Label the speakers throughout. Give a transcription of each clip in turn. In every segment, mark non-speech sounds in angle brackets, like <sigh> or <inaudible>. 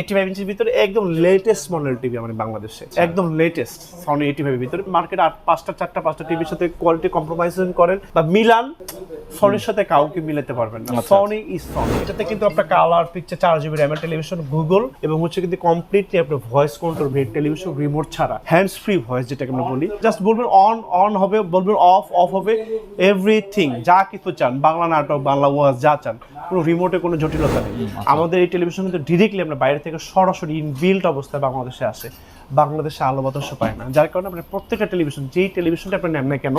Speaker 1: এইটি five ইঞ্চির ভিতরে একদম লেটেস্ট মডেল টিভি আমাদের বাংলাদেশে। একদম লেটেস্ট সনি এইটি ফাইভের ভিতরে। মার্কেট আর পাঁচটা চারটা পাঁচটা টিভির সাথে কোয়ালিটি কম্প্রোমাইজ করেন। বা মিলান সনির সাথে কাউকে মিলাতে পারবেন না।
Speaker 2: আচ্ছা,
Speaker 1: সনি ইজ সনি এটাতে কিন্তু আপনার কালার পিকচার চার জিবি র্যামের টেলিভিশন গুগল এবং হচ্ছে কিন্তু কমপ্লিটলি আপনার ভয়েস কন্ট্রোল টেলিভিশন রিমোট ছাড়া। হ্যান্ডস ফ্রি ভয়েস যেটাকে আমরা বলি। জাস্ট বলবেন অন অন হবে বলবেন অফ অফ হবে এভরিথিং যা কিছু চান বাংলা নাটক বাংলা ওয়াজ যা চান কোনো রিমোটে কোনো জটিলতা নেই। আমাদের এই টেলিভিশন কিন্তু ডিরেক্টলি আমরা বাইরে থেকে সরাসরি ইনবিল্ট অবস্থায় বাংলাদেশে আসে। বাংলাদেশে আলো বাতাস পায় না। যার কারণে আপনার প্রত্যেকটা টেলিভিশন যেই টেলিভিশনটা আপনি নেন না কেন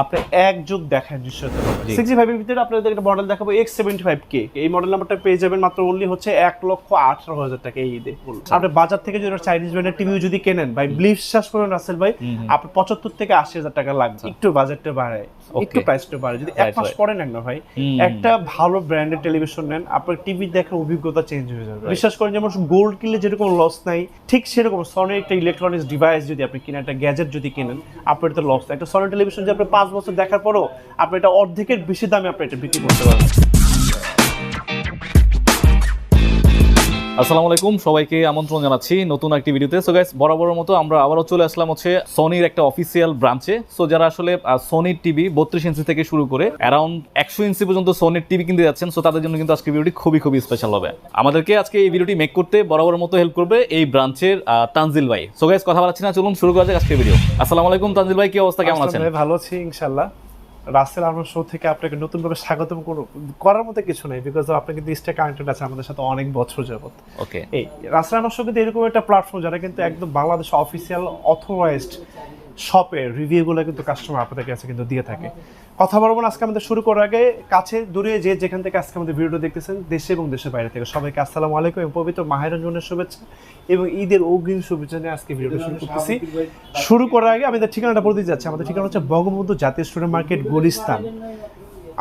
Speaker 1: আপনি এক যুগ দেখার নিশ্চয়তা সিক্সটি ফাইভের ভিতরে আপনাদের একটা মডেল দেখাবো এক্স সেভেন্টি ফাইভ কে এই মডেল নাম্বারটা পেয়ে যাবেন মাত্র অনলি হচ্ছে এক লক্ষ আঠারো হাজার টাকা এই ঈদে। আপনি বাজার থেকে যদি চাইনিজ ব্র্যান্ডের টিভি যদি কেনেন ভাই বিশ্বাস করেন রাসেল ভাই আপনার পঁচাত্তর থেকে আশি হাজার টাকা লাগবে। একটু বাজেটটা বাড়ায়। একটু প্রাইসটা বাড়ে যদি এক মাস পরে নেন না ভাই একটা ভালো ব্র্যান্ডের টেলিভিশন নেন আপনার টিভি দেখার অভিজ্ঞতা চেঞ্জ হয়ে যাবে। বিশ্বাস করেন যেমন গোল্ড কিনলে যেরকম লস নাই ঠিক সেরকম সনির একটা ইলেকট্রনিক্স ডিভাইস যদি আপনি কিনেন, একটা গ্যাজেট যদি কিনেন, আপনার এটা লস একটা সনি টেলিভিশন যে আপনি পাঁচ বছর দেখার পরও আপনি এটা অর্ধেকের বেশি দামে আপনি এটা বিক্রি করতে পারবেন।
Speaker 2: আসসালামু আলাইকুম সবাইকে আমন্ত্রণ জানাচ্ছি নতুন একটি ভিডিওতে। সো গাইস বরাবরের মতো আমরা আবারও চলে আসলাম হচ্ছে সনির একটা অফিসিয়াল ব্রাঞ্চে সো যারা আসলে সনির টিভি বত্রিশ ইঞ্চি থেকে শুরু করে অ্যারাউন্ড একশো ইঞ্চি পর্যন্ত সনির টিভি কিনতে যাচ্ছেন সো তাদের জন্য কিন্তু আজকে ভিডিওটি খুবই খুবই স্পেশাল হবে। আমাদেরকে আজকে এই ভিডিওটি মেক করতে বরাবরের মতো হেল্প করবে এই ব্রাঞ্চের তানজিল ভাই। সো গাইস কথা বলাচ্ছি না চলুন শুরু করা যাক আজকে ভিডিও আসসালামু আলাইকুম তানজিল ভাই কি অবস্থা? কেমন আছেন?
Speaker 1: ভালো আছি ইনশাল্লাহ রাসেল আমার শো থেকে আপনাকে নতুনভাবে স্বাগতম করার মতো কিছু নেই বিকজ আপনি কিন্তু স্টে কানেক্টেড আছে আমাদের সাথে অনেক বছর যাবত
Speaker 2: ওকে
Speaker 1: এই রাসেল আমার শো কিন্তু এরকম একটা প্ল্যাটফর্ম যারা কিন্তু একদম বাংলাদেশ অফিসিয়াল অথরাইজড শপের রিভিউগুলো কিন্তু কাস্টমার আপনাদের কাছে কিন্তু দিয়ে থাকে। কথা বলব আজকে আমাদের শুরু করার আগে কাছে দূরে যে যেখান থেকে আজকে আমাদের ভিডিও দেখতেছেন, দেশে এবং দেশের বাইরে থেকে সবাইকে আসসালামু আলাইকুম এবং পবিত্র মাহেরঞ্জনের শুভেচ্ছা এবং ঈদের অগ্রিম শুভেচ্ছা নিয়ে আজকে ভিডিওটা শুরু করতেছি। শুরু করার আগে আমাদের ঠিকানাটা বলে বলতে যাচ্ছি আমাদের ঠিকানা হচ্ছে বঙ্গবন্ধু জাতীয় স্টুডেন্ট মার্কেট গুলিস্তান।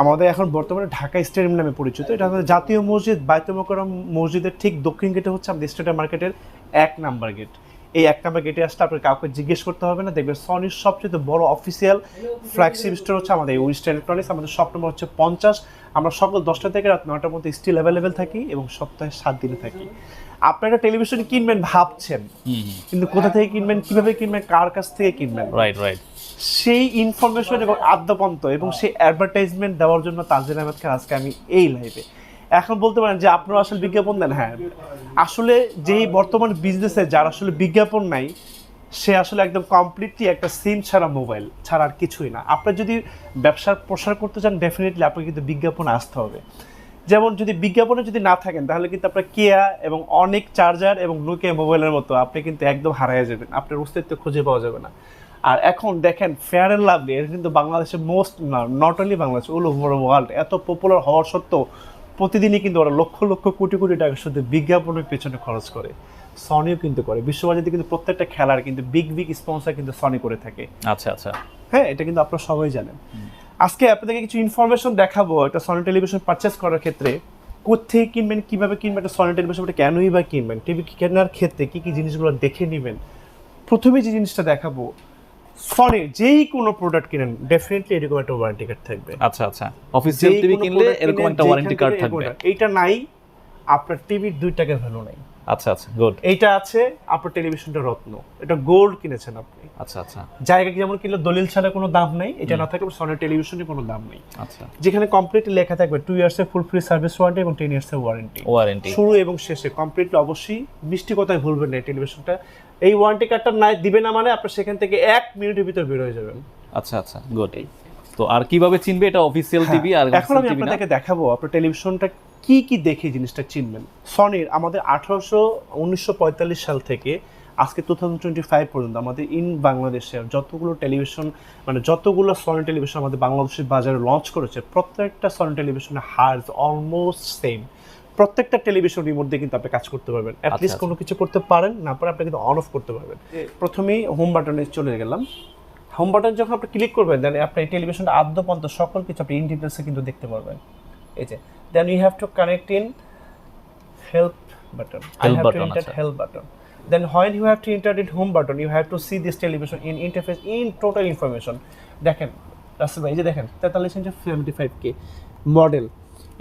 Speaker 1: আমাদের এখন বর্তমানে ঢাকা স্টেডিয়াম নামে পরিচিত। এটা আমাদের জাতীয় মসজিদ বায়তুল মোকাররম মসজিদের ঠিক দক্ষিণ গেটে হচ্ছে আমাদের স্টেডিয়াম মার্কেটের এক নাম্বার গেট। এই এক নাম্বার গেটে আসলে আপনার কাউকে জিজ্ঞেস করতে হবে না। দেখবেন সনির সবচেয়ে বড় অফিসিয়াল ফ্ল্যাগশিপ স্টোর হচ্ছে আমাদের ওয়েস্ট ইলেকট্রনিক্স আমাদের শপ নম্বর হচ্ছে পঞ্চাশ। আমরা সকাল দশটা থেকে রাত নটার মধ্যে স্টিল অ্যাভেলেবেল থাকি এবং সপ্তাহে সাত দিনে থাকি। আপনারা টেলিভিশন কিনবেন ভাবছেন কিন্তু কোথা থেকে কিনবেন কীভাবে কিনবেন কার কাছ থেকে কিনবেন?
Speaker 2: রাইট রাইট
Speaker 1: সেই ইনফরমেশন এবং আদ্যপন্ত এবং সেই অ্যাডভার্টাইজমেন্ট দেওয়ার জন্য তানজিল আহমেদ খান আজকে আমি এই লাইভে এখন বলতে পারেন যে আপনারা আসলে বিজ্ঞাপন দেন হ্যাঁ। আসলে যেই বর্তমান বিজনেসে যার আসলে বিজ্ঞাপন নাই, সে আসলে একদম কমপ্লিটলি একটা সিম ছাড়া মোবাইল ছাড়া আর কিছুই না। আপনি যদি ব্যবসার প্রসার করতে চান ডেফিনেটলি আপনাকে কিন্তু বিজ্ঞাপন আসতে হবে। যেমন যদি বিজ্ঞাপনে যদি না থাকেন, তাহলে কিন্তু আপনার কেয়া এবং অনেক চার্জার এবং নোকিয়া মোবাইলের মতো আপনি কিন্তু একদম হারাইয়া যাবেন। আপনার অস্তিত্ব খুঁজে পাওয়া যাবে না। আর এখন দেখেন ফেয়ার অ্যান্ড লাভলি এটা কিন্তু বাংলাদেশের most not only Bangladesh all over world এত পপুলার হওয়ার সত্ত্বেও প্রতিদিনই কিন্তু ওরা লক্ষ লক্ষ কোটি কোটি টাকা শুধু বিজ্ঞাপনের পেছনে খরচ করে। সনিও কিন্তু করে। বিশ্ববাজারে কিন্তু প্রত্যেকটা খেলার কিন্তু বিগ বিগ স্পন্সর কিন্তু সনি করে থাকে।
Speaker 2: আচ্ছা আচ্ছা।
Speaker 1: হ্যাঁ এটা কিন্তু আপনারা সবাই জানেন। আজকে আপনাদেরকে কিছু ইনফরমেশন দেখাবো একটা সনি টেলিভিশন পারচেস করার ক্ষেত্রে। কোথেকে কিনবেন কীভাবে কিনবেন একটা সনি টেলিভিশন কেনই বা কিনবেন টিভি কেনার ক্ষেত্রে কি কি জিনিসগুলো দেখে নেবেন? প্রথমে যে জিনিসটা দেখাবো সনির যেই কোনো প্রোডাক্ট কিনেন ডেফিনেটলি এরকম একটা ওয়ারেন্টি কার্ড থাকবে।
Speaker 2: আচ্ছা আচ্ছা। অফিসিয়াল টিভি কিনলে এরকম একটা ওয়ারেন্টি কার্ড থাকবে।
Speaker 1: এইটা নাই আপনার টিভির দুই টাকার ভ্যালু নাই।
Speaker 2: আচ্ছা আচ্ছা গুড
Speaker 1: এইটা আছে আপনার টেলিভিশনটা রত্ন। এটা গোল্ড কিনেছেন আপনি।
Speaker 2: আচ্ছা আচ্ছা।
Speaker 1: জায়গা যেমন কিনলে দলিল ছাড়া কোনো দাম নেই এটা না থাকলে সনি টেলিভিশনের কোনো দাম নেই।
Speaker 2: আচ্ছা।
Speaker 1: যেখানে কমপ্লিট লেখা থাকবে টু ইয়ার্সের ফুল ফ্রি সার্ভিস ওয়ারেন্টি এবং টেন ইয়ার্সের ওয়ারেন্টি
Speaker 2: ওয়ারেন্টি
Speaker 1: শুরু এবং শেষে কমপ্লিটলি অবশ্যই মিষ্টি কথায় ভুলবেন না টেলিভিশনটা এই ওয়ারেন্টি কার্ডটা না দিবে না মানে আপনি সেখান থেকে এক মিনিটের ভিতর বের হয়ে যাবেন
Speaker 2: আচ্ছা আচ্ছা গুড তো আর কীভাবে চিনবে? এটা অফিসিয়াল টিভি আর
Speaker 1: হ্যাঁ, এখন আমি আপনাদেরকে দেখাবো আপনার টেলিভিশনটা কি কি দেখে জিনিসটা চিনবেন। সনির আমাদের আঠারোশো উনিশশো সাল থেকে আজকে টু থাউজেন্ড টোয়েন্টি ফাইভ পর্যন্ত আমাদের ইন বাংলাদেশের যতগুলো টেলিভিশন মানে যতগুলো সনি টেলিভিশন আমাদের বাংলাদেশের বাজারে লঞ্চ করেছে প্রত্যেকটা সনি টেলিভিশনের হার্স অলমোস্ট সেম প্রত্যেকটা টেলিভিশন রিমোট দিয়ে কিন্তু আপনি কাজ করতে পারবেন। অ্যাটলিস্ট
Speaker 2: আচ্ছা।
Speaker 1: কোনো কিছু করতে পারেন না পারে আপনি কিন্তু অন অফ করতে পারবেন। প্রথমেই হোম বাটনে চলে গেলাম। হোম বাটন যখন আপনি ক্লিক করবেন দেন আপনি টেলিভিশনটা আদ্যপন্ত সকল কিছু আপনি ইন ডিটেলসে কিন্তু দেখতে পারবেন। এই যে then you have to connect in help button I have to
Speaker 2: আচ্ছা।
Speaker 1: Help button then when you have to enter it home button you have to see this television in interface in total information দেখেন রাসেল ভাই এই যে দেখেন তেতাল্লিশ inch seventy five K model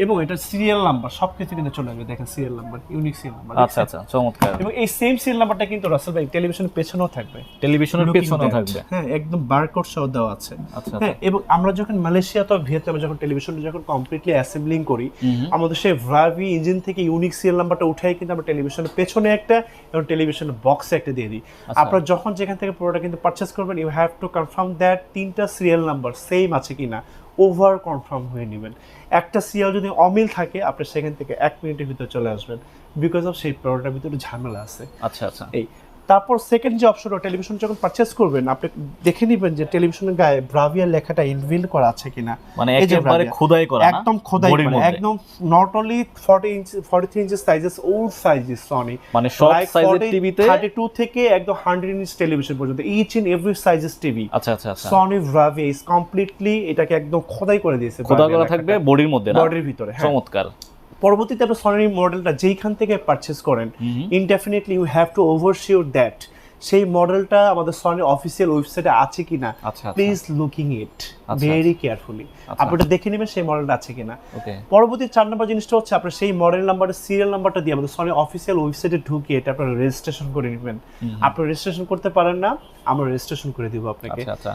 Speaker 1: এবং এটা serial number সবকিছু কিন্তু চলে আসবে। দেখেন serial number unique serial number
Speaker 2: আচ্ছা আচ্ছা চমৎকার।
Speaker 1: এবং এই সেম সিরিয়াল নাম্বারটা কিন্তু রাসেল ভাই টেলিভিশনের পেছনেও থাকবে।
Speaker 2: টেলিভিশনের পেছনেও থাকবে।
Speaker 1: হ্যাঁ একদম বারকোড সহ দেওয়া আছে।
Speaker 2: আচ্ছা
Speaker 1: হ্যাঁ এবং আমরা যখন মালয়েশিয়া তো ভিয়েতনামে যখন টেলিভিশন যখন কমপ্লিটলি অ্যাসেম্বলিং করি আমাদের সেই ভ্রাভি ইঞ্জিন থেকে ইউনিক সিরিয়াল নাম্বারটা উঠাই কিন্তু আমরা টেলিভিশনের পেছনে একটা এবং টেলিভিশনের বক্সে একটা দিয়ে দিই।
Speaker 2: আচ্ছা।
Speaker 1: আপনারা যখন যেখান থেকে পুরোটা কিন্তু পারচেস করবেন you have to confirm that তিনটা সিরিয়াল নাম্বার সেম আছে কিনা। ওভার কনফার্ম হয়ে নেবেন। একটা সিরিয়াল যদি অমিল থাকে আপনি সেখান থেকে এক মিনিটের ভিতরে চলে আসবেন। বিকজ অফ সেই প্রোডাক্টের ভিতরে ঝামেলা আছে।
Speaker 2: আচ্ছা আচ্ছা।
Speaker 1: এই তারপর সেকেন্ড যে অপশন টেলিভিশন যখন পারচেজ করবেন আপনি দেখে নেবেন যে টেলিভিশনের গায়ে ব্রাভিয়ার লেখাটা ইনভিল করা আছে কিনা।
Speaker 2: মানে একেবারে খোদাই করা
Speaker 1: একদম খোদাই করা একদম not only 40 inch 43 inches sizes old sizes Sony
Speaker 2: মানে সব সাইজের টিভিতে
Speaker 1: 32 থেকে একদম 100 ইঞ্চ টেলিভিশন পর্যন্ত each in every sizes TV
Speaker 2: আচ্ছা আচ্ছা আচ্ছা।
Speaker 1: সনি ব্রাভিয়া ইজ কমপ্লিটলি এটাকে একদম খোদাই করে দিয়েছে
Speaker 2: খোদাই করা থাকবে বডির মধ্যে না?
Speaker 1: বডির ভিতরে হ্যাঁ।
Speaker 2: চমৎকার।
Speaker 1: পরবর্তীতে আপনি সনি মডেলটা যেইখান থেকে পারচেস করেন indefinitely you have to over sure that সেই মডেলটা আমাদের সনি অফিসিয়াল ওয়েবসাইটে আছে কিনা
Speaker 2: আচ্ছা, আচ্ছা।
Speaker 1: Please looking it very carefully. আপনি ওটা দেখে নেবেন সেই মডেলটা আছে কিনা। পরবর্তী চার নম্বর জিনিসটা হচ্ছে আপনার সেই মডেল নাম্বারের সিরিয়াল নাম্বারটা দিয়ে আমাদের সনি অফিসিয়াল ওয়েবসাইটে ঢুকিয়ে এটা আপনার রেজিস্ট্রেশন করে নেবেন। আপনি রেজিস্ট্রেশন করতে পারেন না আমরা রেজিস্ট্রেশন করে দিব আপনাকে।
Speaker 2: আচ্ছা আচ্ছা।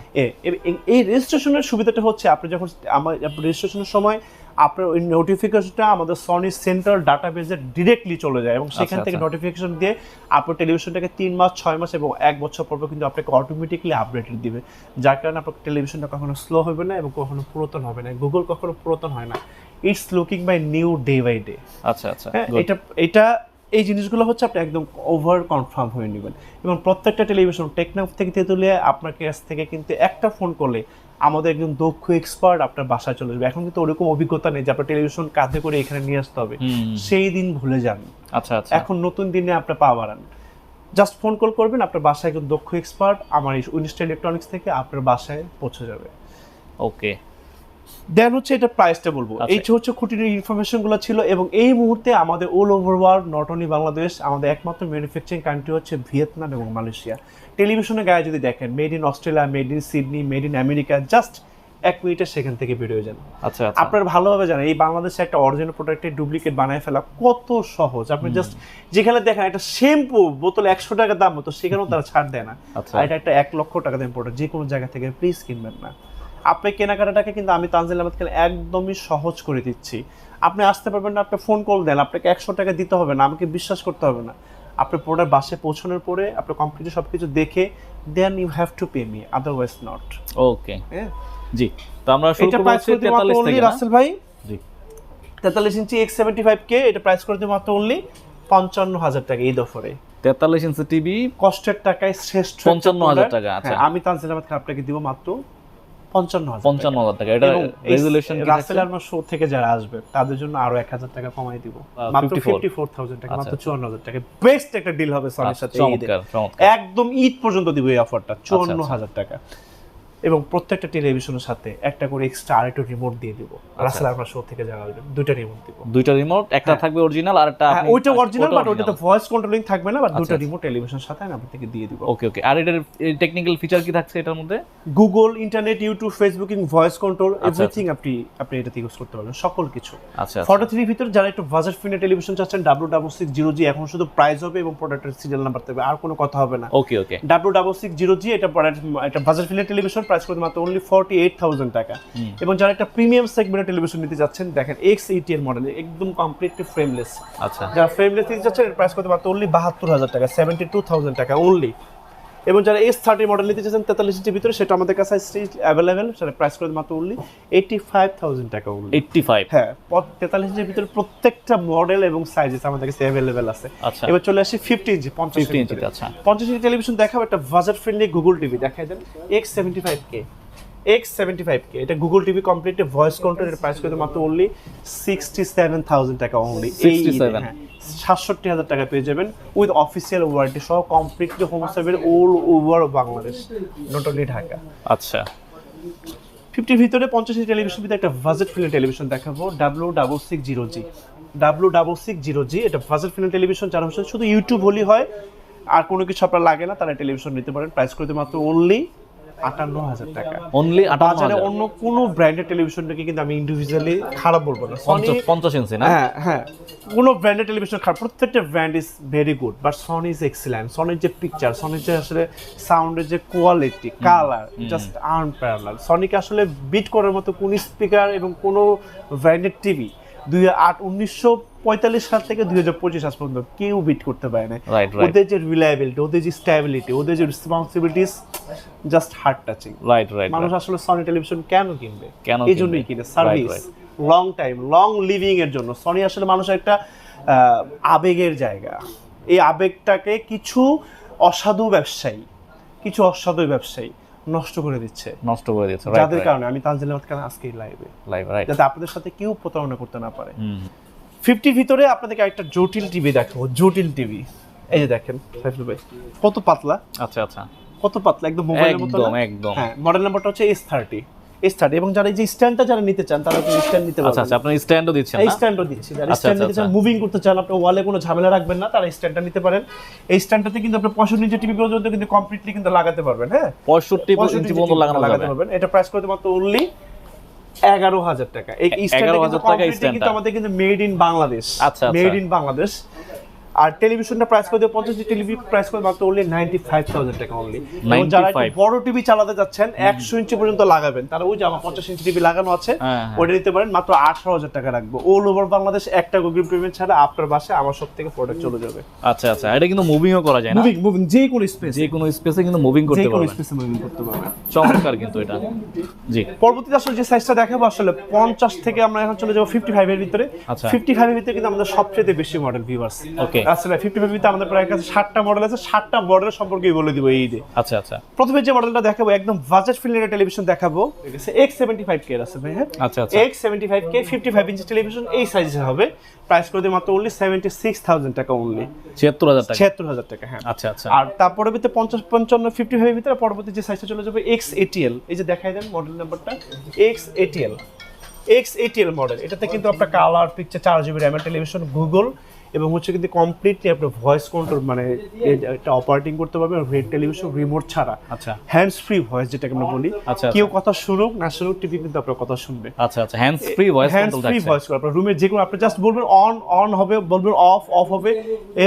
Speaker 1: এই রেজিস্ট্রেশনের সুবিধাটা হচ্ছে আপনি যখন আমার রেজিস্ট্রেশনের সময় আপনার ওই নোটিফিকেশনটা আমাদের সনি সেন্ট্রাল ডাটাবেজে ডিরেক্টলি চলে যায় এবং সেখান
Speaker 2: আচ্ছা,
Speaker 1: থেকে
Speaker 2: আচ্ছা।
Speaker 1: নোটিফিকেশন দিয়ে আপনার টেলিভিশনটাকে তিন মাস ছয় মাস এবং এক বছর পর পর কিন্তু আপনাকে অটোমেটিকলি আপডেট দিবে। যার কারণে আপনার টেলিভিশনটা কখনো স্লো হবে না এবং কখনো পুরাতন হবে না। গুগল কখনো পুরাতন হয় না। It's looking by new day by day
Speaker 2: আচ্ছা আচ্ছা।
Speaker 1: হ্যাঁ এটা এটা এই জিনিসগুলো হচ্ছে আপনি একদম ওভার কনফার্ম হয়ে নেবেন। এবং প্রত্যেকটা টেলিভিশন টেকনাফ থেকে তেঁতুলিয়া আপনার কাছ থেকে কিন্তু একটা ফোন করলে আমাদের একজন দক্ষ এক্সপার্ট আপনার বাসায় চলে যাবে এখন কিন্তু ওরকম অভিজ্ঞতা নেই যে আপনার টেলিভিশন কাঁধে করে এখানে নিয়ে আসতে হবে। সেই দিন ভুলে যান।
Speaker 2: আচ্ছা আচ্ছা।
Speaker 1: এখন নতুন দিনে আপনার পা বাড়ান। জাস্ট ফোন কল করবেন আপনার বাসায় একজন দক্ষ এক্সপার্ট আমার এই উইনস্টার ইলেকট্রনিক্স থেকে আপনার বাসায় পৌঁছে যাবে।
Speaker 2: ওকে
Speaker 1: দেন হচ্ছে এটা প্রাইসটা বলব।
Speaker 2: আচ্ছা।
Speaker 1: এই হচ্ছে খুঁটিনাটি ইনফরমেশনগুলো ছিল এবং এই মুহূর্তে আমাদের all over world not only Bangladesh আমাদের একমাত্র ম্যানুফ্যাকচারিং কান্ট্রি হচ্ছে ভিয়েতনাম এবং মালয়েশিয়া। টেলিভিশনের গায়ে যদি দেখেন made in Australia made in Sydney made in America just এক মিনিটে সেখান থেকে বেরিয়ে যান।
Speaker 2: আচ্ছা আচ্ছা।
Speaker 1: আপনারা ভালোভাবে জানেন এই বাংলাদেশে একটা অরিজিনাল প্রোডাক্টের ডুপ্লিকেট বানায় ফেলা কত সহজ। আপনি জাস্ট যেখানে দেখেন একটা শ্যাম্পু বোতল একশো টাকা দাম হতো সেখানেও তারা ছাড় দেয় না।
Speaker 2: আচ্ছা।
Speaker 1: আর এটা একটা এক লক্ষ টাকা দাম প্রোডাক্ট যে কোনো জায়গা থেকে প্লিজ কিনবেন না। আপনি কেনাকাটাটাকে কিন্তু আমি তানজিল আহমেদ খান একদমই সহজ করে দিচ্ছি। আপনি আসতে পারবেন না আপনি ফোন কল দেন আপনাকে একশো টাকা দিতে হবে না আমাকে বিশ্বাস করতে হবে না। আপনি প্রোডাক্ট বাসে পৌঁছানোর পরে আপনি কমপ্লিটলি সব কিছু দেখে then you have to pay me otherwise not
Speaker 2: okay জি তো আমরা শুরু
Speaker 1: এটা প্রাইস করে
Speaker 2: 43 থেকে
Speaker 1: রাসেল ভাই?
Speaker 2: জি।
Speaker 1: তেতাল্লিশ ইঞ্চি এক্স সেভেন্টি ফাইভ কে এটা প্রাইস করে দিই মাত্র অনলি পঞ্চান্ন হাজার টাকা এই দফরে।
Speaker 2: 43 ইঞ্চি টিভি
Speaker 1: কষ্টের টাকায় শ্রেষ্ঠ একটা
Speaker 2: 55,000 টাকা, আচ্ছা।
Speaker 1: হ্যাঁ, আমি তানজিল আহমেদ আপনাকে দিব মাত্র পঞ্চান্ন হাজার
Speaker 2: 55000 টাকা। এটা রেজুলেশন
Speaker 1: রাসেল আর্মার শো থেকে যারা আসবে তাদের জন্য আরও এক হাজার টাকা কমাই দিব। মাত্র ফিফটি ফোর থাউজেন্ড টাকা
Speaker 2: আচ্ছা,
Speaker 1: মাত্র চুয়ান্ন হাজার টাকা। বেস্ট একটা ডিল হবে সনির সাথে।
Speaker 2: চমৎকার চমৎকার।
Speaker 1: একদম ঈদ পর্যন্ত দিব এই অফারটা চুয়ান্ন
Speaker 2: আচ্ছা।
Speaker 1: হাজার টাকা। এবং প্রত্যেকটা টেলিভিশনের সাথে একটা করে এক্সট্রা আরেকটু রিমোট দিয়ে দিব।
Speaker 2: আচ্ছা।
Speaker 1: রাসেল আর্মার শো থেকে যারা আসবে দুইটা রিমোট দিব।
Speaker 2: দুইটা রিমোট একটা থাকবে অরিজিনাল আর একটা
Speaker 1: হ্যাঁ, ওইটা অরিজিনাল বাট ওইটাতে ভয়েস কন্ট্রোলিং থাকবে না বাট দুটো
Speaker 2: আচ্ছা।
Speaker 1: রিমোট টেলিভিশন সাথে আমি আপনাকে দিয়ে দিব।
Speaker 2: ওকে ওকে আর এটার টেকনিক্যাল ফিচার কি থাকছে এটার মধ্যে?
Speaker 1: Google internet YouTube facebooking voice control
Speaker 2: আচ্ছা।
Speaker 1: এভরিথিং আপনি আপনি এটাতে ইউজ করতে পারবেন সকল কিছু।
Speaker 2: আচ্ছা আচ্ছা।
Speaker 1: ফটো থ্রির ভিতরে যারা একটু বাজার ফিনে টেলিভিশন চাচ্ছেন W double six zero G এখন শুধু প্রাইস হবে এবং প্রোডাক্টের সিরিয়াল নাম্বার থাকবে আর কোনো কথা হবে না।
Speaker 2: Okay okay
Speaker 1: W double six zero G এটা product- এটা বাজার ফিনে টেলিভিশন প্রাইস করতে মাত্র অনলি ফর্টি এইট থাউজেন্ড টাকা এবং যারা একটা প্রিমিয়াম সেগমেন্টের টেলিভিশন নিতে যাচ্ছেন দেখেন এক্স এইটি এর মডেল একদম কমপ্লিটলি ফ্রেমলেস
Speaker 2: আচ্ছা।
Speaker 1: যারা ফ্রেমলেস নিতে যাচ্ছেন এর প্রাইস করতে মাত্র অনলি বাহাত্তর হাজার টাকা সেভেন্টি টু থাউজেন্ড টাকা অনলি এবং যারা এস থার্টি মডেল নিতে চাচ্ছেন তেতাল্লিশ ইঞ্চির ভিতরে সেটা আমাদের কাছে অ্যাভেলেবেল সেটা প্রাইস করে মাত্র অনলি এইটি ফাইভ থাউজেন্ড টাকা অনলি
Speaker 2: 85
Speaker 1: হ্যাঁ তেতাল্লিশ ইঞ্চির ভিতরে প্রত্যেকটা মডেল এবং সাইজেস আমাদের কাছে অ্যাভেলেবেল আছে।
Speaker 2: আচ্ছা।
Speaker 1: এবার চলে আসি ফিফটি ইঞ্চি পঞ্চাশ
Speaker 2: ইঞ্চি আচ্ছা।
Speaker 1: পঞ্চাশ ইঞ্চি টেলিভিশন দেখাবো একটা বাজার ফ্রেন্ডলি গুগল টিভি দেখাই দেন। X seventy five K X seventy five K এটা Google TV complete voice control এর প্রাইস করতে মাত্র অনলি সিক্সটি সেভেন থাউজেন্ড টাকা অনলি
Speaker 2: 67
Speaker 1: সাতষট্টি হাজার টাকা পেয়ে যাবেন উইথ অফিসিয়াল ওয়ারেন্টি সহ completely home service all over Bangladesh not only Dhaka.
Speaker 2: আচ্ছা।
Speaker 1: ফিফটির ভিতরে পঞ্চাশ টেলিভিশন ভিতরে একটা বাজেট ফিল্ম টেলিভিশন দেখাবো W double six zero G W double six zero G এটা বাজেট ফিল্ম টেলিভিশন যারা হচ্ছে শুধু ইউটিউব হলেই হয় আর কোনো কিছু আপনার লাগে না তারা টেলিভিশন নিতে পারেন। প্রাইস করতে মাত্র অনলি আটান্ন হাজার টাকা।
Speaker 2: অনলি আটান্ন হাজার।
Speaker 1: অন্য কোনো ব্র্যান্ডের টেলিভিশনটাকে কিন্তু আমি ইন্ডিভিজুয়ালি খারাপ বলব না।
Speaker 2: পঞ্চাশ- পঞ্চাশ ইঞ্চি না?
Speaker 1: হ্যাঁ হ্যাঁ। কোনো ব্র্যান্ডের টেলিভিশন খারাপ। প্রত্যেকটা brand is very good but Sony is excellent সনির যে পিকচার সনির যে আসলে সাউন্ডের যে কোয়ালিটি কালার জাস্ট আনপ্যারালাল সনিকে আসলে বিট করার মতো কোন স্পিকার এবং কোনো ব্র্যান্ডের টিভি দুই আট উনিশশো পঁয়তাল্লিশ সাল থেকে দুই হাজার পঁচিশ সাল পর্যন্ত কেউ বিট করতে পারে না ওদের যে রিলায়েবিলিটি ওদের যে স্ট্যাবিলিটি ওদের যে responsibilities just heart touching
Speaker 2: right right
Speaker 1: মানুষ আসলে সনি টেলিভিশন কেন কিনবে?
Speaker 2: কেন
Speaker 1: এই জন্যই কিনে service. Long time long living এর জন্য। সনি আসলে মানুষের একটা আহ, আবেগের জায়গা। এই আবেগটাকে কিছু অসাধু ব্যবসায়ী কিছু অসাধু ব্যবসায়ী নষ্ট করে দিচ্ছে।
Speaker 2: নষ্ট করে দিচ্ছে রাইট
Speaker 1: যাদের কারণে আমি তানজিল আহমদ আজকে লাইভে
Speaker 2: লাইভ রাইট
Speaker 1: যাতে আপনাদের সাথে কেউ প্রতারণা করতে না পারে। ফিফটির ভিতরে আপনাদেরকে একটা জটিল টিভি দেখো জটিল টিভি এই যে দেখেন সাইফুল ভাই কত পাতলা?
Speaker 2: আচ্ছা আচ্ছা।
Speaker 1: কত পাতলা একদম মোবাইলের মতো
Speaker 2: একদম একদম।
Speaker 1: হ্যাঁ মডেল নাম্বারটা হচ্ছে এস থার্টি এস থার্টি এবং যারা এই যে স্ট্যান্ডটা যারা নিতে চান তারা কিন্তু স্ট্যান্ড নিতে
Speaker 2: আচ্ছা
Speaker 1: পারবেন।
Speaker 2: আচ্ছা আপনার স্ট্যান্ডও দিচ্ছেন
Speaker 1: এই স্ট্যান্ডও দিচ্ছি। যারা
Speaker 2: আচ্ছা,
Speaker 1: স্ট্যান্ড
Speaker 2: আচ্ছা,
Speaker 1: নিতে চান। মুভিং করতে চান আপনার ওয়ালে কোনো ঝামেলা রাখবেন না তারা স্ট্যান্ডটা নিতে পারেন। এই স্ট্যান্ডটাতে কিন্তু আপনি পঁয়ষট্টি ইঞ্চি টিভি পর্যন্ত কিন্তু কমপ্লিটলি কিন্তু লাগাতে পারবেন হ্যাঁ?
Speaker 2: পঁয়ষট্টি
Speaker 1: পঁয়ষট্টি
Speaker 2: ইঞ্চি
Speaker 1: ইঞ্চি
Speaker 2: পর্যন্ত লাগানো
Speaker 1: লাগাতে পারবেন। এটা প্রাইস করতে মাত্র অনলি এগারো হাজার টাকা। এই স্ট্যান্ডটা কিন্তু। আমাদের কিন্তু মেড ইন বাংলাদেশ
Speaker 2: আচ্ছা।
Speaker 1: মেড ইন বাংলাদেশ আর টেলিভিশনটা প্রাইস করে পঞ্চাশ টেলিভিশন প্রাইস করে মাত্র অনলি নাইনটি ফাইভ থাউজেন্ড টাকা অনলি যারা বড় টিভি চালাতে যাচ্ছেন একশো ইঞ্চি পর্যন্ত লাগাবেন তারা ওই যে আমার পঞ্চাশ ইঞ্চি টিভি লাগানো আছে
Speaker 2: হ্যাঁ, হ্যাঁ।
Speaker 1: ওটা নিতে পারেন মাত্র আঠারো হাজার টাকা রাখব। অল ওভার বাংলাদেশ একটা গুগল পেমেন্ট ছাড়া আপনার বাসায় আমার সব থেকে প্রোডাক্ট চলে যাবে।
Speaker 2: আচ্ছা আচ্ছা এটা কিন্তু মুভিংও করা যায় না।
Speaker 1: মুভিং মুভিং যে কোনো স্পেস
Speaker 2: যে কোনো স্পেসে কিন্তু মুভিং
Speaker 1: যে
Speaker 2: করতে
Speaker 1: কোনো
Speaker 2: পারবেন।
Speaker 1: স্পেসে মুভিং করতে পারবেন।
Speaker 2: চমৎকার কিন্তু এটা। জি।
Speaker 1: পরবর্তীতে আসলে যে সাইজটা দেখাবো আসলে পঞ্চাশ থেকে আমরা এখন চলে যাব ফিফটি ফাইভ এর ভিতরে।
Speaker 2: আচ্ছা।
Speaker 1: ফিফটি ফাইভ এর ভিতরে কিন্তু আমাদের সবচেয়ে বেশি মডেল ভিউয়ার্স
Speaker 2: Okay.
Speaker 1: আসলে ফিফটি ফাইভ আমাদের প্রায় কাছে ষাটটা মডেল আছে ষাটটা মডেল সম্পর্কে বলে দিব এই ঈদে
Speaker 2: আচ্ছা আচ্ছা।
Speaker 1: প্রথমে যে মডেলটা দেখাবো একদম বাজাজ ফিল্ডের টেলিভিশন দেখাবো। এক্স সেভেন্টি ফাইভ কে আছে ভাই হ্যাঁ
Speaker 2: আচ্ছা আচ্ছা।
Speaker 1: X seventy five K fifty five inch television এই সাইজের হবে। প্রাইস করে মাত্র অনলি সেভেন্টি সিক্স থাউজেন্ড টাকা অনলি
Speaker 2: ছিয়াত্তর হাজার টাকা।
Speaker 1: ছিয়াত্তর হাজার টাকা হ্যাঁ।
Speaker 2: আচ্ছা আচ্ছা।
Speaker 1: আর তারপরে ভিতরে পঞ্চাশ পঞ্চান্ন ফিফটি ফাইভ ভিতরে পরবর্তী যে সাইজটা চলে যাবে এক্স এটিএল এই যে দেখাই দেন মডেল নাম্বারটা X eighty L X eighty L model এটাতে কিন্তু আপনার কালার পিকচার চার জিবি র্যামের টেলিভিশন গুগল এবং হচ্ছে কিন্তু কমপ্লিটলি আপনার ভয়েস কন্ট্রোল মানে এটা অপারেটিং করতে পারবেন টেলিভিশন রিমোট ছাড়া।
Speaker 2: আচ্ছা।
Speaker 1: হ্যান্ডস ফ্রি ভয়েস যেটাকে আমরা বলি।
Speaker 2: আচ্ছা,
Speaker 1: কেউ কথা শুনুক না শুনুক টিভি কিন্তু আপনার কথা শুনবে।
Speaker 2: আচ্ছা আচ্ছা। Hands free voice
Speaker 1: hands free voice আপনার রুমের যে কোনো আপনি জাস্ট বলবেন অন অন হবে বলবেন অফ অফ হবে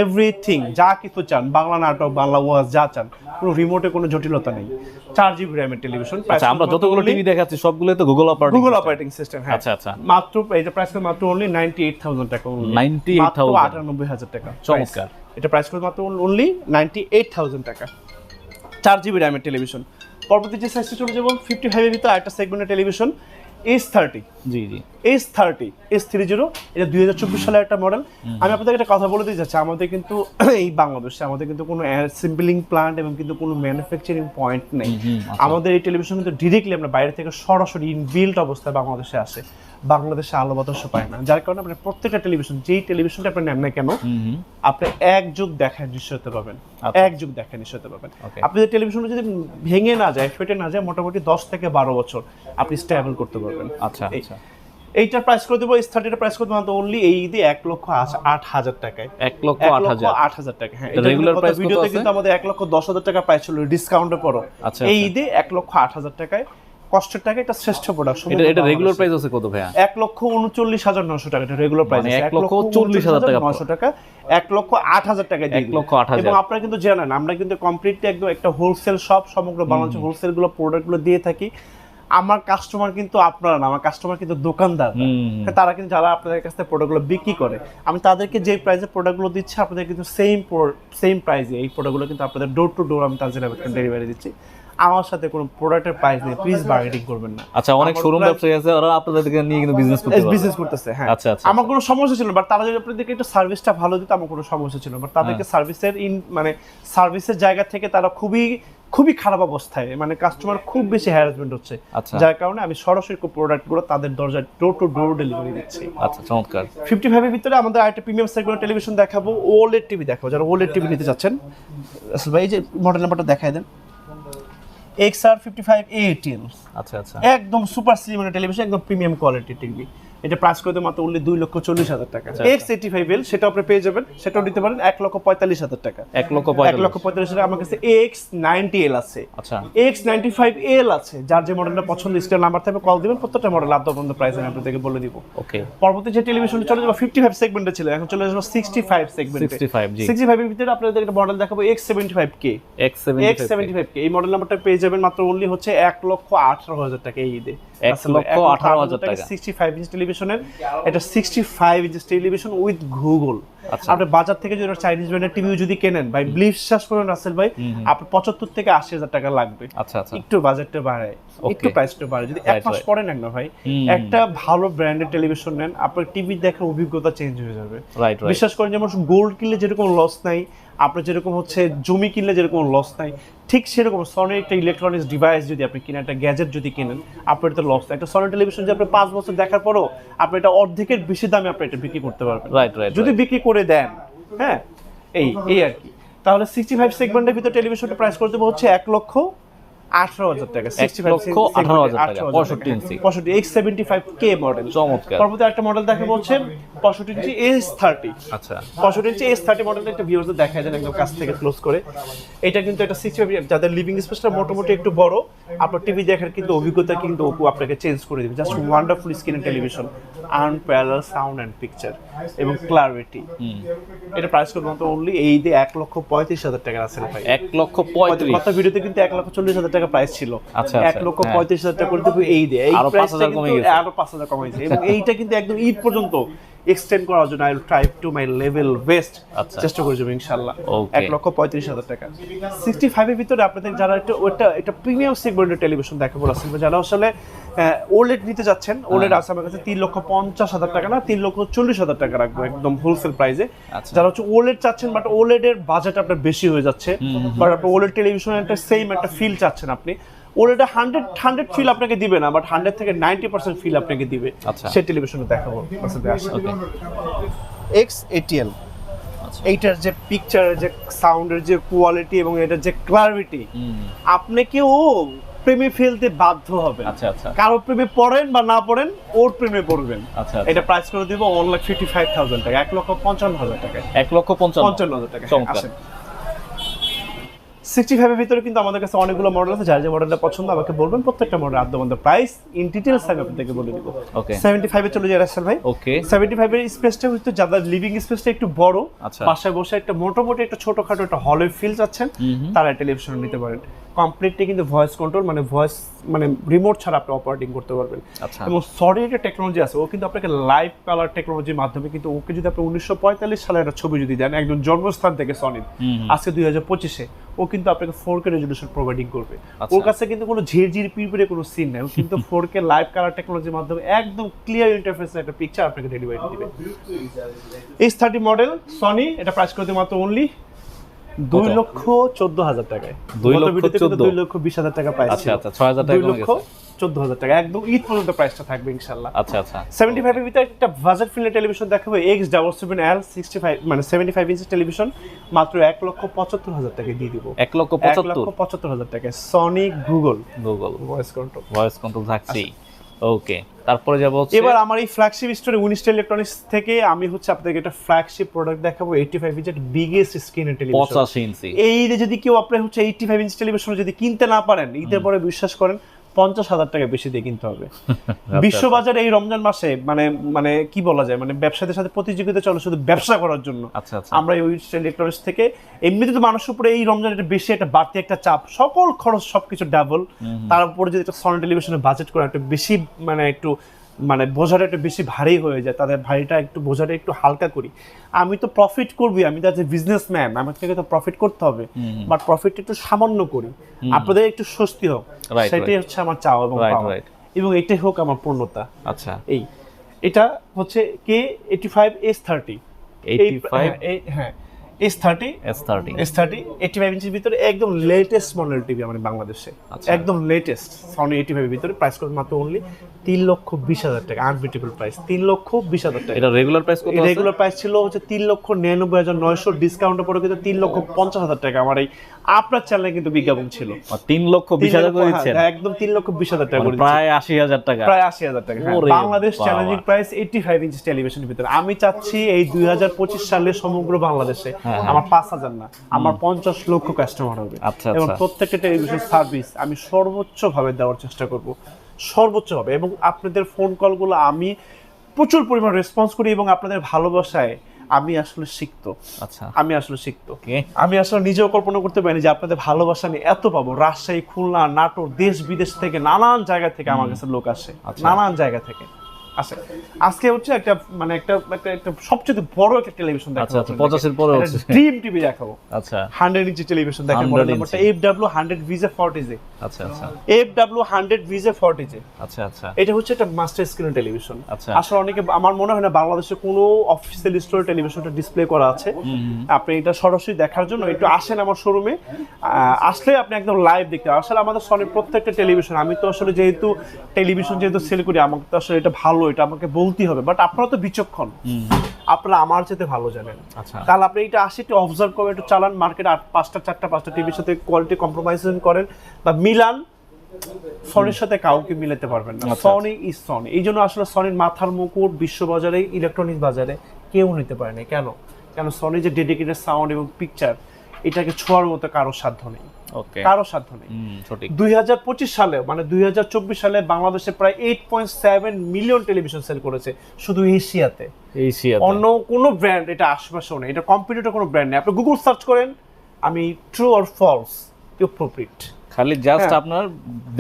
Speaker 1: এভরিথিং যা কিছু চান বাংলা নাটক বাংলা ওয়াজ যা চান কোনো রিমোটে কোনো জটিলতা নেই। চার জিবি র্যামের টেলিভিশন
Speaker 2: আচ্ছা আমরা যতগুলো টিভি দেখাচ্ছি সবগুলো তো Google operating
Speaker 1: Google operating system হ্যাঁ।
Speaker 2: আচ্ছা, আচ্ছা।
Speaker 1: মাত্র এটা প্রাইস মাত্র অনলি নাইনটি এইট থাউজেন্ড টাকা। only।
Speaker 2: 98,000
Speaker 1: মাত্র আটানব্বই হাজার টাকা।
Speaker 2: চমৎকার।
Speaker 1: এটা প্রাইস মাত্র অনলি নাইনটি এইট থাউজেন্ড টাকা। চার জিবি র্যামের টেলিভিশন পরবর্তী যে সাইজটা চলে যাব ফিফটি ফাইভের ভিতরে একটা সেগমেন্টের television thirty
Speaker 2: G G.
Speaker 1: Thirty three zero এটা দুই হাজার চব্বিশ সালের একটা মডেল আমি আপনাদের একটা কথা বলে দিতে চাচ্ছি আমাদের কিন্তু <clears throat> এই বাংলাদেশে আমাদের কিন্তু কোনো সিম্পলিং প্লান্ট এবং কিন্তু কোনো ম্যানুফ্যাকচারিং পয়েন্ট নেই। আমাদের এই টেলিভিশন কিন্তু ডিরেক্টলি আমরা বাইরে থেকে সরাসরি ইনবিল্ট অবস্থায় বাংলাদেশে আসে। বাংলাদেশে আলো বাতাস পায় না। যার কারণে আপনার প্রত্যেকটা টেলিভিশন যেই টেলিভিশনটা আপনি নেন না কেন আপনি এক যুগ দেখায় নিশ্চয়তা পাবেন।
Speaker 2: আচ্ছা।
Speaker 1: এক যুগ দেখায় নিশ্চয়তা পাবেন. আপনি যদি টেলিভিশনটা যদি ভেঙে না যায় ফেটে না যায় মোটামুটি দশ থেকে বারো বছর আপনি স্টেবল করতে পারবেন।
Speaker 2: আচ্ছা আচ্ছা।
Speaker 1: এইটার প্রাইস করে দেবো থার্টিটা প্রাইস করে দেবো অনলি এই ঈদে এক লক্ষ আট হাজার টাকায়।
Speaker 2: এক লক্ষ আট হাজার।
Speaker 1: টাকা হ্যাঁ।
Speaker 2: price কত
Speaker 1: ভিডিওতে কিন্তু আমাদের এক লক্ষ দশ হাজার টাকা প্রাইস ছিল ডিসকাউন্টের পরও এই। ঈদে এক লক্ষ আট হাজার টাকায় কষ্টের টাকা এটা শ্রেষ্ঠ প্রোডাক্ট
Speaker 2: এটা এটা রেগুলার প্রাইস আছে কত ভাইয়া?
Speaker 1: এক লক্ষ উনচল্লিশ হাজার 900 টাকা এটা রেগুলার প্রাইস
Speaker 2: মানে এক লক্ষ চল্লিশ হাজার টাকা
Speaker 1: 900 টাকা এক লক্ষ আট হাজার টাকা দিয়ে
Speaker 2: এক লক্ষ 8 হাজার।
Speaker 1: এবং আপনারা কিন্তু জানেন আমরা কিন্তু কমপ্লিটলি একদম একটা হোলসেল শপ সমগ্র বাংলাদেশের হোলসেলগুলো প্রোডাক্টগুলো দিয়ে থাকি। আমার কাস্টমার কিন্তু আপনারা না আমার কাস্টমার কিন্তু দোকানদার তারা কিন্তু যারা আপনাদের কাছ থেকে প্রোডাক্টগুলো বিক্রি করে আমি তাদেরকে যে প্রাইসে প্রোডাক্টগুলো দিচ্ছি আপনাদের কিন্তু সেম সেম প্রাইসে এই প্রোডাক্টগুলো কিন্তু আপনাদের ডোর টু ডোর আমি তানজিল ডেলিভারি দিচ্ছি। আমার সাথে কোনো প্রোডাক্টের প্রাইস নেই প্লিজ বার্গেটিং করবেন না।
Speaker 2: আচ্ছা অনেক শোরুম ব্যবসায়ী আছে ওরা আপনাদেরকে নিয়ে কিন্তু বিজনেস করতে
Speaker 1: বিজনেস করতেছে হ্যাঁ।
Speaker 2: আচ্ছা, আচ্ছা,
Speaker 1: আমার কোনো সমস্যা ছিল না বাট তারা যদি আপনাদেরকে একটু সার্ভিসটা ভালো দিত আমার কোনো সমস্যা ছিল না। বাট তাদেরকে
Speaker 2: হ্যাঁ।
Speaker 1: সার্ভিসের ইন মানে সার্ভিসের জায়গা থেকে তারা খুবই খুবই খারাপ অবস্থায়। মানে কাস্টমার খুব বেশি হ্যারাসমেন্ট হচ্ছে।
Speaker 2: আচ্ছা।
Speaker 1: যার কারণে আমি সরাসরি প্রোডাক্টগুলো তাদের দরজায় ডোর টু ডোর ডেলিভারি দিচ্ছি।
Speaker 2: আচ্ছা চমৎকার।
Speaker 1: ফিফটি ফাইভের ভিতরে আমাদের আরেকটা প্রিমিয়াম সেগমেন্ট টেলিভিশন দেখাবো ওলেড টিভি দেখাবো। যারা ওলেড টিভি নিতে চাচ্ছেন আসলে ভাই এই যে মডেল নাম্বারটা দেখাই দেন। এক্স আর ফিফটি ফাইভ এটিএল
Speaker 2: আচ্ছা আচ্ছা।
Speaker 1: একদম সুপার সিনেমার টেলিভিশন একদম প্রিমিয়াম কোয়ালিটি টিভি এটা প্রাইস করে মাত্র উল্লি দুই লক্ষ চল্লিশ হাজার টাকা। এক্স এইটি ফাইভ এল সেটা আপনি পেয়ে যাবেন সেটাও নিতে পারেন এক লক্ষ পঁয়তাল্লিশ হাজার টাকা।
Speaker 2: এক লক্ষ
Speaker 1: এক লক্ষ পঁয়তাল্লিশ হাজার আমার কাছে এক্স নাইনটি এল আছে।
Speaker 2: আচ্ছা।
Speaker 1: এক্স নাইনটি ফাইভ এল আছে যার যে মডেলটা পছন্দ স্টার নাম্বার থাকবে কল দিবেন প্রত্যেকটা মডেল আপ ডাউন প্রাইস আমি আপনাদেরকে বলে দিব।
Speaker 2: ওকে
Speaker 1: পরবর্তী যে টেলিভিশন চলে যাব ফিফটি ফাইভ সেগমেন্টে ছিল এখন চলে যাব সিক্সটি ফাইভ সেগমেন্টে
Speaker 2: 65 জি।
Speaker 1: সিক্সটি ফাইভের ভিতরে আপনাদের একটা মডেল দেখাবো X seventy five K
Speaker 2: X seventy
Speaker 1: five K এই মডেল নাম্বারটা পেয়ে যাবেন মাত্র অনলি হচ্ছে এক লক্ষ আঠারো হাজার টাকা এই ঈদে।
Speaker 2: এক লক্ষ আঠারো হাজার টাকা।
Speaker 1: সিক্সটি ফাইভ ইঞ্চ টেলিভিশনের এটা sixty five inch television with Google
Speaker 2: আচ্ছা।
Speaker 1: আপনি বাজার থেকে যদি চাইনিজ ব্র্যান্ডের টিভি যদি কেনেন ভাই বিশ্বাস করুন রাসেল ভাই আপনার পঁচাত্তর থেকে আশি হাজার টাকা লাগবে।
Speaker 2: আচ্ছা আচ্ছা।
Speaker 1: একটু বাজেটটা বাড়ায় একটু
Speaker 2: Okay.
Speaker 1: প্রাইসটা বাড়ে যদি এক
Speaker 2: Right,
Speaker 1: মাস পরে নেন না ভাই একটা ভালো ব্র্যান্ডের টেলিভিশন নেন আপনার টিভি দেখার অভিজ্ঞতা চেঞ্জ হয়ে যাবে। বিশ্বাস করেন যেমন গোল্ড কিনলে যেরকম লস নাই আপনার যেরকম হচ্ছে জমি কিনলে যেরকম লস নাই ঠিক সেরকম সনি একটা ইলেকট্রনিক্স ডিভাইস যদি আপনি কিনেন একটা গ্যাজেট যদি কিনেন আপনার এটা লস একটা সনি টেলিভিশন যদি আপনি পাঁচ বছর দেখার পরও আপনি এটা অর্ধেকের বেশি দামে আপনি এটা বিক্রি করতে পারবেন।
Speaker 2: রাইট রাইট
Speaker 1: যদি বিক্রি করে দেন হ্যাঁ? এই এই আর কি। তাহলে সিক্সটি ফাইভ সেগমেন্টের ভিতরে টেলিভিশনটা প্রাইস করে দেবো হচ্ছে এক লক্ষ আঠারো হাজার টাকা সিক্সটি ফাইভ
Speaker 2: লক্ষ আঠারো হাজার টাকা, 65 ইঞ্চি।
Speaker 1: পঁয়ষট্টি eight seventy five K model
Speaker 2: চমৎকার।
Speaker 1: পরবর্তী একটা মডেল দেখাবো হচ্ছে পঁয়ষট্টি ইঞ্চি এস থার্টি
Speaker 2: আচ্ছা।
Speaker 1: পঁয়ষট্টি ইঞ্চি এস থার্টি মডেলটা একটা দেখা যায় একদম কাছ থেকে ক্লোজ করে। এটা কিন্তু একটা সিক্সটি যাদের লিভিং স্পেসটা মোটামুটি একটু বড় আপনার টিভি দেখার কিন্তু অভিজ্ঞতা কিন্তু ওপো আপনাকে চেঞ্জ করে দেবে। Just wonderful screen television unparalleled sound and picture এবং ক্লারিটি এটা প্রাইস করব তো অনলি এই দিয়ে এক লক্ষ পঁয়ত্রিশ হাজার টাকা আছে ভাই।
Speaker 2: এক লক্ষ পঁয়ত্রিশ।
Speaker 1: কথা ভিডিওতে কিন্তু এক লক্ষ চল্লিশ হাজার টাকা প্রাইস ছিল।
Speaker 2: আচ্ছা,
Speaker 1: এক
Speaker 2: আচ্ছা,
Speaker 1: লক্ষ
Speaker 2: হ্যাঁ।
Speaker 1: পঁয়ত্রিশ হাজার টাকা করে দেবো এই দিয়ে
Speaker 2: আরও
Speaker 1: পাঁচ
Speaker 2: হাজার কমে গেছে।
Speaker 1: আরও পাঁচ হাজার কমাইছে এবং এইটা কিন্তু একদম ঈদ পর্যন্ত এক্সটেন্ড করার জন্য I will try to my level best. চেষ্টা করে যাব ইনশাল্লাহ. এক লক্ষ পঁয়ত্রিশ হাজার টাকা। সিক্সটি ফাইভের ভিতরে আপনাদের যারা একটা ওটা একটা প্রিমিয়াম সেগমেন্টের টেলিভিশন দেখাবো আসলে যারা আসলে ওলেড নিতে যাচ্ছেন ওলেড আছে আমার কাছে তিন লক্ষ পঞ্চাশ হাজার টাকা না তিন লক্ষ চল্লিশ হাজার টাকা রাখব একদম হোলসেল প্রাইসে
Speaker 2: আচ্ছা।
Speaker 1: যারা হচ্ছে ওলেড চাচ্ছেন বাট ওলেড এর বাজেট আপনার বেশি হয়ে যাচ্ছে বাট আপনি ওলেড টেলিভিশনের একটা সেম একটা ফিল চাচ্ছেন আপনি। ওলেড হান্ড্রেড হান্ড্রেড ফিল আপনাকে দিবে না বাট হান্ড্রেড থেকে নাইনটি পার্সেন্ট ফিল আপনাকে দিবে।
Speaker 2: আচ্ছা।
Speaker 1: সে টেলিভিশনে দেখাবো এক্স এটিএল
Speaker 2: আচ্ছা।
Speaker 1: এইটার যে পিকচারের যে সাউন্ডের যে কোয়ালিটি এবং এটার যে ক্লারিটি আপনাকেও প্রেমে ফেলতে বাধ্য হবে
Speaker 2: আচ্ছা আচ্ছা।
Speaker 1: কারও প্রেমে পড়েন বা না পড়েন ওর প্রেমে পড়বেন।
Speaker 2: আচ্ছা
Speaker 1: এটা প্রাইস করে দিব one lakh fifty five thousand টাকা এক লক্ষ পঞ্চান্ন হাজার টাকা।
Speaker 2: এক লক্ষ পঞ্চান্ন।
Speaker 1: হাজার টাকা। সিক্সটি ফাইভের ভিতরে কিন্তু আমাদের কাছে অনেকগুলো মডেল আছে যার যে মডেলটা পছন্দ আমাকে বলবেন প্রত্যেকটা মডেল আদ্যবন্ধ প্রাইস ইন ডিটেলস আমি আপনাদেরকে বলে দিব।
Speaker 2: ওকে
Speaker 1: সেভেন্টি ফাইভে চলে যায় রাসেল ভাই।
Speaker 2: ওকে
Speaker 1: সেভেন্টি ফাইভের স্পেসটা হচ্ছে যাদের লিভিং স্পেসটা একটু বড়
Speaker 2: আচ্ছা।
Speaker 1: পাশে বসে একটা মোটামুটি একটা ছোটখাটো একটা হলের ফিল চাচ্ছেন তারা টেলিভিশন নিতে পারেন। কমপ্লিটলি কিন্তু ভয়েস কন্ট্রোল মানে ভয়েস মানে রিমোট ছাড়া আপনি অপারেটিং করতে পারবেন।
Speaker 2: আচ্ছা।
Speaker 1: এবং সরি একটা টেকনোলজি আছে ও কিন্তু আপনাকে লাইভ কালার টেকনোলজির মাধ্যমে কিন্তু ওকে যদি আপনি উনিশশো পঁয়তাল্লিশ সালে একটা ছবি যদি দেন একজন জন্মস্থান থেকে সনির আজকে দুই হাজার পঁচিশে ও কিন্তু আপনাকে ফোর কে রেজলিউশন প্রোভাইডিং করবে।
Speaker 2: আচ্ছা।
Speaker 1: ওর কাছে কিন্তু কোনো ঝিরঝির পিরপিরে কোনো সিন নেই। ও কিন্তু ফোর কে লাইভ কালার টেকনোলজির মাধ্যমে একদম ক্লিয়ার ইন্টারফেসে একটা পিকচার আপনাকে ডেলিভারি দিবে। এইচ থার্টি মডেল সনি এটা প্রাইস করতে মাত্র অনলি দুই লক্ষ চোদ্দ হাজার টাকায়।
Speaker 2: দুই লক্ষ
Speaker 1: ভিডিওতে কিন্তু
Speaker 2: 14
Speaker 1: দুই লক্ষ বিশ হাজার টাকা পাইছে।
Speaker 2: আচ্ছা আচ্ছা ছয় হাজার টাকা
Speaker 1: দুই লক্ষ চোদ্দ হাজার টাকা। একদম ঈদ পর্যন্ত প্রাইসটা থাকবে ইনশাল্লাহ
Speaker 2: আচ্ছা আচ্ছা।
Speaker 1: সেভেন্টি ফাইভের ভিতরে একটা বাজেট ফিল্ডের টেলিভিশন দেখাবো X double seven L sixty five মানে সেভেন্টি ফাইভ ইঞ্চের টেলিভিশন মাত্র এক লক্ষ পঁচাত্তর হাজার টাকায় দিয়ে দিব।
Speaker 2: এক লক্ষ পঁচাত্তর?
Speaker 1: পঁচাত্তর হাজার টাকায়। Sonic Google
Speaker 2: Google
Speaker 1: voice control
Speaker 2: voice control থাকছি ওকে তারপরে যাব
Speaker 1: এবার আমার এই ফ্ল্যাগশিপ স্টোরে উনিশটা ইলেকট্রনিক্স থেকে আমি হচ্ছে আপনাদেরকে একটা ফ্ল্যাগশিপ প্রোডাক্ট দেখাবো এইটি ফাইভ ইঞ্চের বিগেস্ট স্ক্রিনের টেলিভিশন
Speaker 2: পঁচাশি ইঞ্চি
Speaker 1: এই ঈদে যদি কেউ আপনার হচ্ছে এইটি ফাইভ ইঞ্চ টেলিভিশন যদি কিনতে না পারেন ঈদের পরে বিশ্বাস করেন পঞ্চাশ হাজার টাকা বেশি দিয়ে কিনতে হবে। <laughs>
Speaker 2: আচ্ছা,
Speaker 1: বিশ্ববাজারে এই রমজান মাসে মানে মানে কি বলা যায়? মানে ব্যবসাদের সাথে প্রতিযোগিতা চলে শুধু ব্যবসা করার জন্য।
Speaker 2: আচ্ছা আচ্ছা।
Speaker 1: আমরা এই উইস্ট ইলেকট্রনিক্স থেকে এমনিতে তো মানুষের উপরে এই রমজান একটা বেশি একটা বাড়তি একটা চাপ সকল খরচ সবকিছু ডাবল তার উপরে যদি একটা সনি টেলিভিশনের বাজেট করে একটা বেশি মানে একটু মানে বোঝাটা একটু বেশি ভারী হয়ে যায় তাদের ভারীটা একটু বোঝাটা একটু হালকা করি। আমি তো প্রফিট করবি আমি তো বিজনেস ম্যান আমার থেকে তো প্রফিট করতে হবে। বাট প্রফিট একটু সামান্য করি। আপনাদের একটু স্বস্তি হোক সেটাই হচ্ছে আমার চাওয়া এবং। এবং এটাই হোক আমার পূর্ণতা।
Speaker 2: আচ্ছা।
Speaker 1: এই। এটা হচ্ছে K eighty five S thirty
Speaker 2: 85
Speaker 1: হ্যাঁ। S thirty
Speaker 2: S thirty
Speaker 1: S thirty eighty five ইঞ্চির ভিতরে একদম লেটেস্ট মডেল টিভি আমাদের বাংলাদেশে।
Speaker 2: আচ্ছা।
Speaker 1: একদম লেটেস্ট সনি এইটি ফাইভের ভিতরে প্রাইস মাত্র অনলি তিন লক্ষ বিশ হাজার টাকা আনবিটেবল প্রাইস তিন লক্ষ বিশ হাজার টাকা।
Speaker 2: এটা রেগুলার প্রাইস কত
Speaker 1: রেগুলার প্রাইস ছিল হচ্ছে তিন লক্ষ নিরানব্বই হাজার নয়শো ডিসকাউন্টের পরে কিন্তু তিন লক্ষ পঞ্চাশ হাজার টাকা আমার এই আপনার চ্যানেলে কিন্তু বিজ্ঞাপন ছিল।
Speaker 2: তিন লক্ষ বিশ হাজার করে দিচ্ছেন?
Speaker 1: হ্যাঁ, একদম তিন লক্ষ বিশ হাজার টাকা
Speaker 2: মানে প্রায় আশি হাজার টাকা।
Speaker 1: প্রায় আশি হাজার টাকা হ্যাঁ। Bangladesh challenging price eighty five inch টেলিভিশনের ভিতরে। আমি চাচ্ছি এই দুই হাজার পঁচিশ সালে সমগ্র বাংলাদেশে আমার পাঁচ হাজার না আমার পঞ্চাশ লক্ষ কাস্টমার হবে।
Speaker 2: আচ্ছা,
Speaker 1: এবং
Speaker 2: আচ্ছা।
Speaker 1: প্রত্যেকটা টেলিভিশন সার্ভিস আমি সর্বোচ্চ ভাবে দেওয়ার চেষ্টা করব। সর্বোচ্চ ভাবে এবং আপনাদের ফোন কলগুলো আমি প্রচুর পরিমাণ রেসপন্স করি এবং আপনাদের ভালোবাসায় আমি আসলে শিখত
Speaker 2: আচ্ছা।
Speaker 1: আমি আসলে শিখত আমি আসলে নিজেও কল্পনা করতে পারিনি যে আপনাদের ভালোবাসা নিয়ে এত পাবো। রাজশাহী খুলনা নাটোর দেশ বিদেশ থেকে নানান জায়গা থেকে আমার কাছে লোক আসে।
Speaker 2: আচ্ছা।
Speaker 1: নানান জায়গা থেকে। আসে আজকে হচ্ছে একটা মানে একটা একটা সবচেয়ে বড় একটা টেলিভিশন
Speaker 2: আচ্ছা, আচ্ছা, 50 এর পরে হচ্ছে।
Speaker 1: ড্রিম টিভি দেখাবো।
Speaker 2: আচ্ছা।
Speaker 1: হান্ড্রেড ইঞ্চি টেলিভিশন দেখেন
Speaker 2: 100
Speaker 1: মডেল নাম্বারটা F W hundred V J forty J
Speaker 2: আচ্ছা আচ্ছা।
Speaker 1: F W hundred V J forty J
Speaker 2: আচ্ছা আচ্ছা।
Speaker 1: এটা হচ্ছে একটা মাস্টার স্ক্রিন টেলিভিশন
Speaker 2: আচ্ছা।
Speaker 1: আসলে অনেকে আমার মনে হয় না বাংলাদেশে কোনো অফিসিয়াল স্টোরে টেলিভিশনটা ডিসপ্লে করা আছে। আপনি এটা সরাসরি দেখার জন্য একটু আসেন আমার শোরুমে আসলে আপনি একদম লাইভ দেখতে আসলে আমাদের প্রত্যেকটা টেলিভিশন আমি তো আসলে যেহেতু টেলিভিশন যেহেতু সেল করি আমাকে তো আসলে এটা ভালো এটা আমাকে বলতেই হবে। বাট আপনারা তো বিচক্ষণ। আপনারা আমার চেয়ে ভালো জানেন।
Speaker 2: আচ্ছা।
Speaker 1: তাহলে আপনি এটা আসে একটু অবজার্ভ করবেন একটু চালান মার্কেটে আট পাঁচটা চারটা পাঁচটা টিভির সাথে কোয়ালিটি কম্প্রোমাইজ করেন বা মিলান সনির সাথে কাউকে মিলাতে পারবেন না।
Speaker 2: আচ্ছা,
Speaker 1: সনি ইজ সনি এই জন্য আসলে সনির মাথার মুকুট বিশ্ববাজারে ইলেকট্রনিক্স বাজারে কেউ নিতে পারে না কেন? কেন সনি যে ডেডিকেটেড সাউন্ড এবং পিকচার এটাকে ছোঁয়ার মতো কারও সাধ্য নেই। কারও সাধ্য নেই। দুই হাজার পঁচিশ সালে মানে দুই হাজার চব্বিশ সালে বাংলাদেশে প্রায় eight point seven million television sale করেছে শুধু এশিয়াতে।
Speaker 2: এশিয়া
Speaker 1: অন্য কোনো ব্র্যান্ড এটা আশেপাশেও নেই। এটা কম্পিউটার কোনো ব্র্যান্ড নেই। আপনি গুগল সার্চ করেন আমি ট্রু অর ফলস প্রোপ্রিট
Speaker 2: খালি জাস্ট
Speaker 1: হ্যাঁ।
Speaker 2: আপনার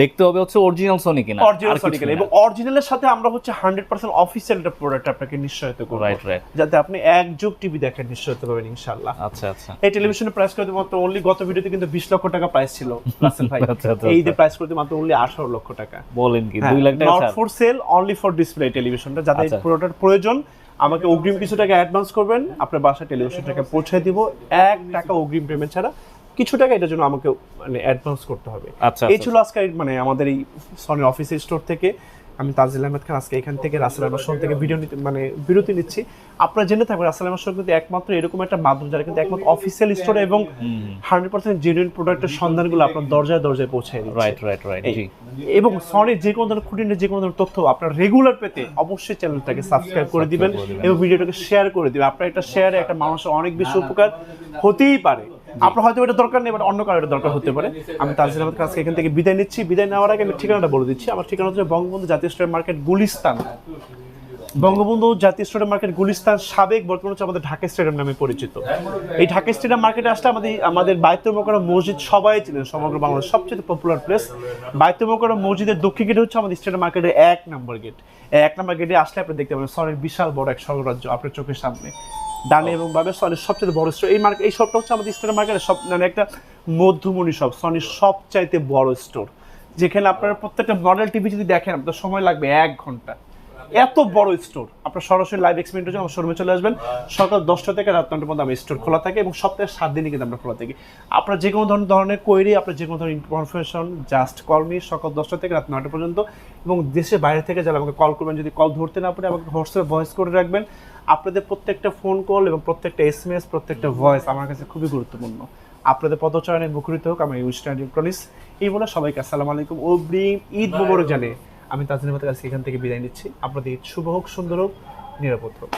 Speaker 2: দেখতে হবে হচ্ছে অরিজিনাল সোনি কিনা
Speaker 1: অরিজিনাল সনিক্যাল এবং অরিজিনালের সাথে আমরা হচ্ছে হান্ড্রেড পার্সেন্ট অফিসিয়াল একটা প্রোডাক্ট আপনাকে নিশ্চয়তা করব।
Speaker 2: রাইট রাইট
Speaker 1: যাতে আপনি এক যুগ টিভি দেখেন নিশ্চয়তা পাবেন ইনশাল্লাহ
Speaker 2: আচ্ছা আচ্ছা।
Speaker 1: এই টেলিভিশনের প্রাইস করতে মাত্র অনলি গত ভিডিওতে কিন্তু বিশ লক্ষ টাকা প্রাইস ছিল রাসেল ভাই। <laughs>
Speaker 2: আচ্ছা, আচ্ছা,
Speaker 1: এই
Speaker 2: আচ্ছা।
Speaker 1: প্রাইস করতে মাত্র অনলি আঠারো লক্ষ টাকা।
Speaker 2: বলেন কি দুই লাখ টাকা
Speaker 1: not for sale only for display টেলিভিশনটা যাদের
Speaker 2: আচ্ছা।
Speaker 1: প্রোডাক্ট প্রয়োজন আমাকে অগ্রিম কিছু টাকা অ্যাডভান্স করবেন আপনার বাসায় টেলিভিশনটাকে পৌঁছে দিব। এক টাকা অগ্রিম পেমেন্ট ছাড়া। কিছু টাকা এটার জন্য আমাকে মানে অ্যাডভান্স করতে হবে।
Speaker 2: আচ্ছা,
Speaker 1: এই
Speaker 2: আচ্ছা।
Speaker 1: ছিল আজকে মানে আমাদের এই সনি অফিস স্টোর থেকে। আমি তাজিল আহমেদ খান আজকে এখান থেকে রাসেল আহমেদ শোর থেকে ভিডিও নিতে মানে বিরতি নিচ্ছি। আপনারা জেনে থাকবেন রাসেল আহমেদ শোর কিন্তু একমাত্র এরকম একটা মাধ্যম যারা কিন্তু একমাত্র অফিসিয়াল স্টোর এবং হান্ড্রেড পার্সেন্ট জেনুইন প্রোডাক্টের সন্ধানগুলো আপনার দরজায় দরজায় পৌঁছায়
Speaker 2: রাইট রাইট রাইট
Speaker 1: এবং সনির যে কোনো ধরনের খুঁটিনাটি যে কোনো ধরনের তথ্য আপনার রেগুলার পেতে অবশ্যই চ্যানেলটাকে সাবস্ক্রাইব করে দিবেন
Speaker 2: করে দিবেন।
Speaker 1: এবং ভিডিওটাকে শেয়ার করে দিবেন। আপনার এটা শেয়ারে একটা মানুষের অনেক বেশি উপকার হতেই পারে। আপনার হয়তো এটা দরকার নেই বাট অন্য কারও এটা দরকার হতে পারে। আমি তাজিল আহমেদ কাছে এখান থেকে বিদায় নিচ্ছি। বিদায় নেওয়ার আগে আমি ঠিকানাটা বলে দিচ্ছি। আমার ঠিকানা হচ্ছে বঙ্গবন্ধু জাতীয় স্টোর মার্কেট গুলিস্তান। বঙ্গবন্ধু জাতীয় স্টেডিয়াম মার্কেট গুলিস্তান সাবেক, বর্তমানে হচ্ছে আমাদের ঢাকা স্টেডিয়াম নামে পরিচিত। এই ঢাকা স্টেডিয়াম মার্কেটে আসলে আমাদের আমাদের বায়তুল মোকাররম মসজিদ সবাই চিনেন, সমগ্র বাংলাদেশ সবচেয়ে পপুলার প্লেস বায়তুল মোকাররম মসজিদের দক্ষিণ গেট হচ্ছে আমাদের স্টেডিয়াম মার্কেটের এক নম্বর গেট এক নম্বর গেটে আসলে আপনি দেখতে পাবেন সনের বিশাল বড় এক স্বর্গরাজ্য আপনার চোখের সামনে। ডানে এবং বাবে সনের সবচেয়ে বড় স্টোর এই মার্কেট এই শপটা হচ্ছে আমাদের স্টেডিয়াম মার্কেটের সব মানে একটা মধ্যমণি শপ সনির সবচাইতে বড় স্টোর যেখানে আপনারা প্রত্যেকটা মডেল টিভি যদি দেখেন আপনার সময় লাগবে এক ঘণ্টা। এত বড় স্টোর আপনার সরাসরি লাইভ এক্সপেরিমেন্টের জন্য আমার শোরুমে চলে আসবেন। সকাল দশটা থেকে রাত নটার মধ্যে আমার স্টোর খোলা থাকে এবং সপ্তাহে সাত দিনই কিন্তু আমরা খোলা থাকি। আপনার যে কোনো ধরনের ধরনের কোয়েরি আপনার যে কোনো ধরনের ইনফরমেশন জাস্ট কল মি সকাল দশটা থেকে রাত নটা পর্যন্ত এবং দেশের বাইরে থেকে যারা আমাকে কল করবেন যদি কল ধরতে না পারে আমাকে হোয়াটসঅ্যাপে ভয়েস করে রাখবেন। আপনাদের প্রত্যেকটা ফোন কল এবং প্রত্যেকটা এস এম এস প্রত্যেকটা ভয়েস আমার কাছে খুবই গুরুত্বপূর্ণ। আপনাদের পদচারণে মুখরিত হোক আমি ইউস্টার্ন ইলেকট্রনিক্স এই বলে সবাইকে আসসালামু আলাইকুম। অগ্রিম ঈদ মোবারক জানিয়ে। আমি তাজনিমাতের কাছে এখান থেকে বিদায় নিচ্ছি। আপনাদের শুভ হোক সুন্দর হোক নিরাপদ হোক।